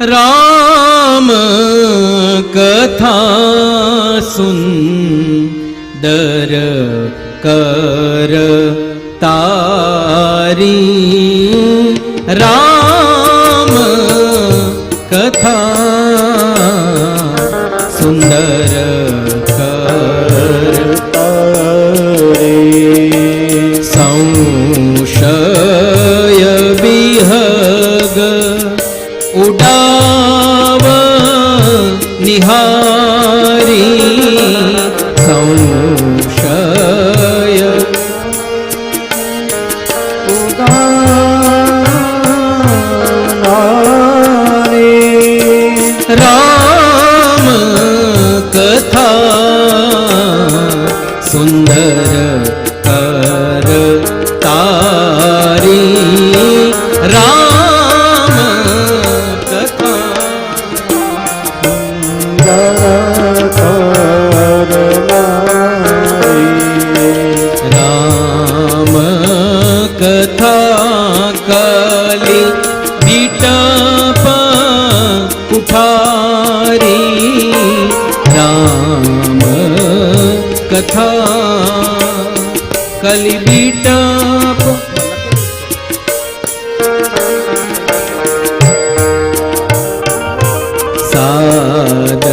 રામ કથા સુંદર કર તારી. રામ કથા સુંદર ઉડાવ નિહારી સંશય. રામ કથા સુંદર કલી બીટપ કુઠારી રામ કથા કલી બીટપ. સાદર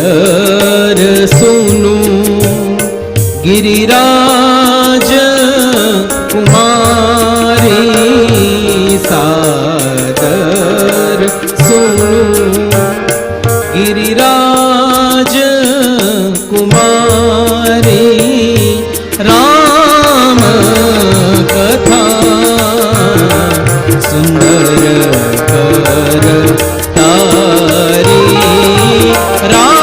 સુનું ગિરિરાજ गिरिराज कुमारी राम कथा सुंदर कर तारी। राम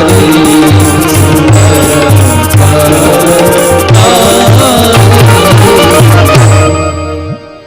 You.